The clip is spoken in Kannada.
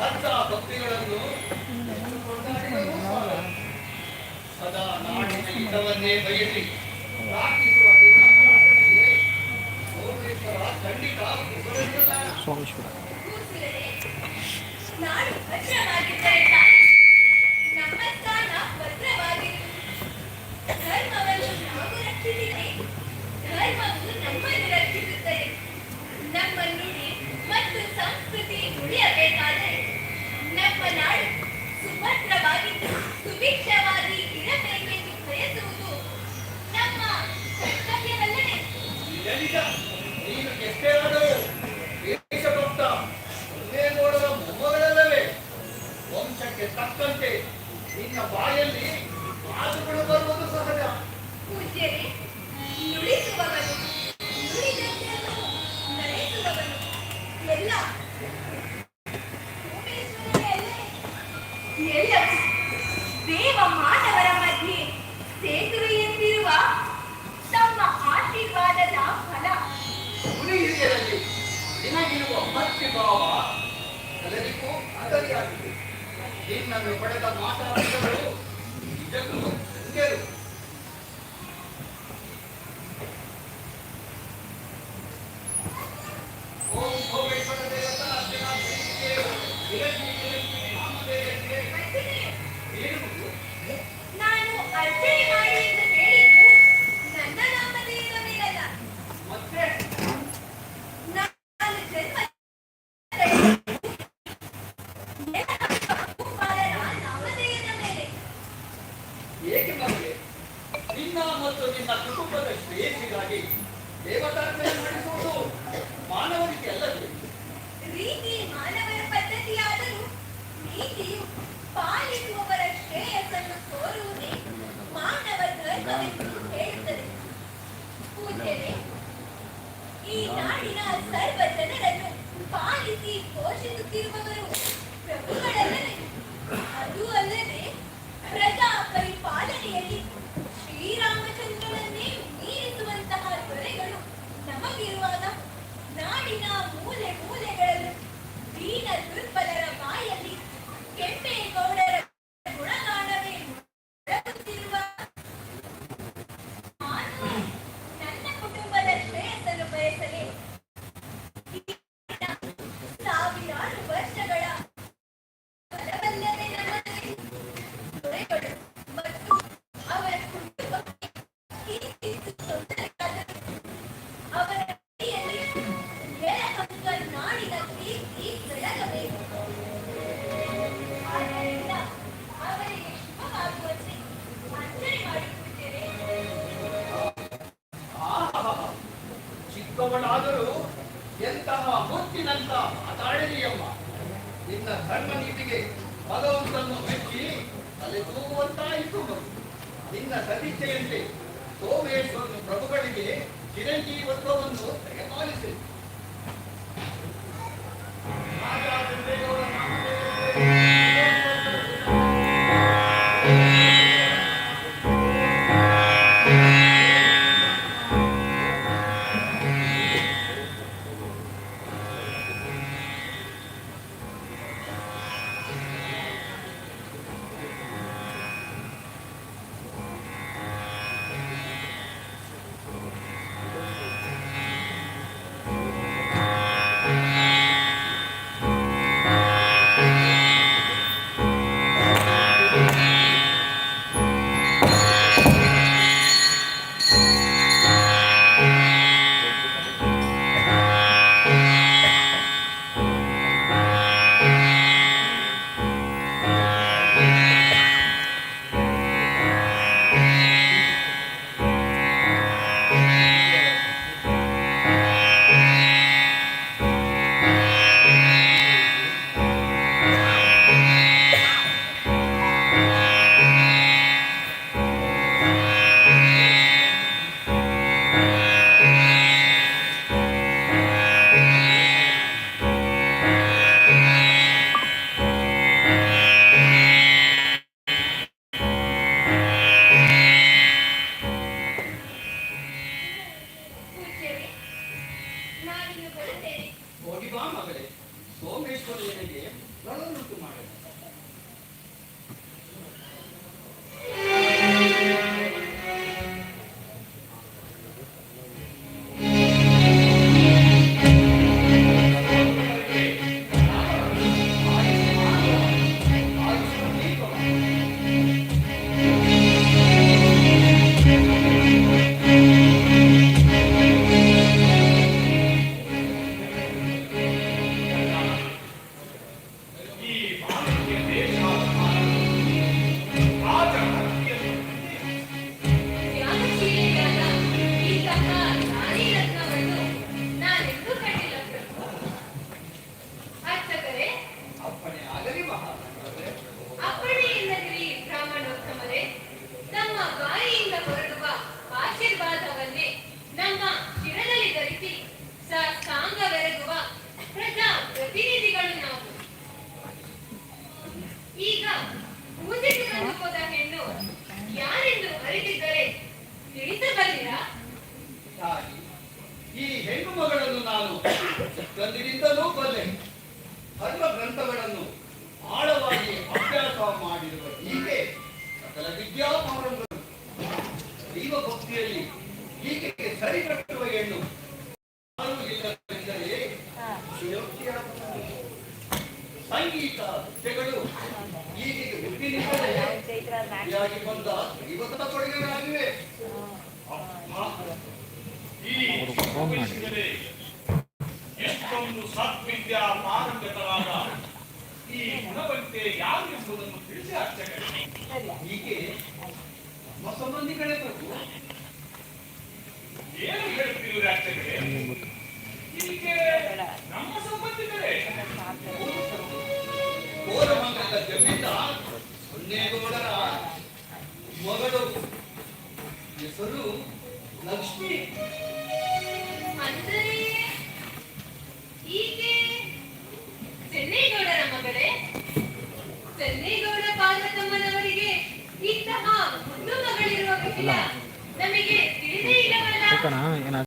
ಶ್ರದ್ಧಾ ಭಕ್ತಿಗಳನ್ನು. ಸದಾ ನಾಡಿನ ಹಿತವನ್ನೇ ಬಯಸಿ ಪ್ರಾರ್ಥಿಸುವ ಸೋಮೇಶ್ವರ ನಾಡು ಭದ್ರವಾಗಿದ್ದರೆ ನಮ್ಮ ಸ್ಥಾನ ಭದ್ರವಾಗಿರುವುದು. ಧರ್ಮವನ್ನು ನಾವು ರಕ್ಷಿಸಿದರೆ ಧರ್ಮವು ನಮ್ಮನ್ನು ರಕ್ಷಿಸುತ್ತದೆ ಬಾಯಲ್ಲಿ ಮಾತುಗಳು ಬರುವುದು ಸಹಜ. ಪೂಜ್ಯರೇ ನುಡಿಸುವವನು ನುಡಿದಂತೆಯೂ ನಡೆಸುವವನು. ಎಲ್ಲ? ಎಲ್ಲವೂ ದೇವ ಮಾನವರ ಮಧ್ಯೆ ಸೇತುವೆ ತಮ್ಮ ಆಶೀರ್ವಾದದ ಫಲ. ಹುಲಿ ಹಿರಿಯರಲ್ಲಿ ನಿನಗಿರುವ ಭಕ್ತಿ ಭಾವ ಎಲ್ಲರಿಗೂ ಅದರಿಯಾಗಿದೆ. నేను ఓం భోగేశ్వర దేవత అర్జున శ్రీకే విరక్తి విరక్తి నామదేవ ಶ್ರೇಯಸ್ಸಿಗಾಗಿ ದೇವತಾರ್ಪಣೆ ಮಾಡಿಸುವುದು ಮಾನವರಿಗೆ ಅಲ್ಲದೆ ರೀತಿ ಮಾನವರ ಪದ್ಧತಿಯಾದರೂ ನೀತಿಯು ಪಾಲಿಸುವವರ ಶ್ರೇಯಸ್ಸನ್ನು ತೋರುವುದೇ ಮಾನವ ಧರ್ಮವೆಂದು ಹೇಳುತ್ತದೆ. ಪೂಜ್ಯರೇ, ಈ ನಾಡಿನ ಸರ್ವ ಜನರನ್ನು ಪಾಲಿಸಿ ಪೋಷಿಸುತ್ತಿರುವವರು ಚಿಕ್ಕವಳಾದರೂ ಎಂತಹ ಮುತ್ತಿನಂತ ಮಾತಾಡಲಿಯಮ್ಮ ನಿನ್ನ ಧರ್ಮ ನೀತಿಗೆ ಭಗವಂತನ್ನು ಮೆಚ್ಚಿ ತಲೆದೂಗುವಂತಾಯಿತು ಮಗು. ನಿನ್ನ ಸದಿಚ್ಛೆಯಂತೆ ಸೋಮೇಶ್ವರನು ಪ್ರಭುಗಳಿಗೆ ಚಿರಂಜೀವತ್ವವನ್ನು ದಯಪಾಲಿಸಿ ರಾಜಾದಿದೇವರ ಮಾಡ ಸಂಗೀತ ನೃತ್ಯಗಳು ಈಕೆಗೆ ಹುಟ್ಟಿನಿಂದಲೇ ಬಂದ ಇವತ್ತ ಕೊಡುಗೆಗಳಾಗಿವೆ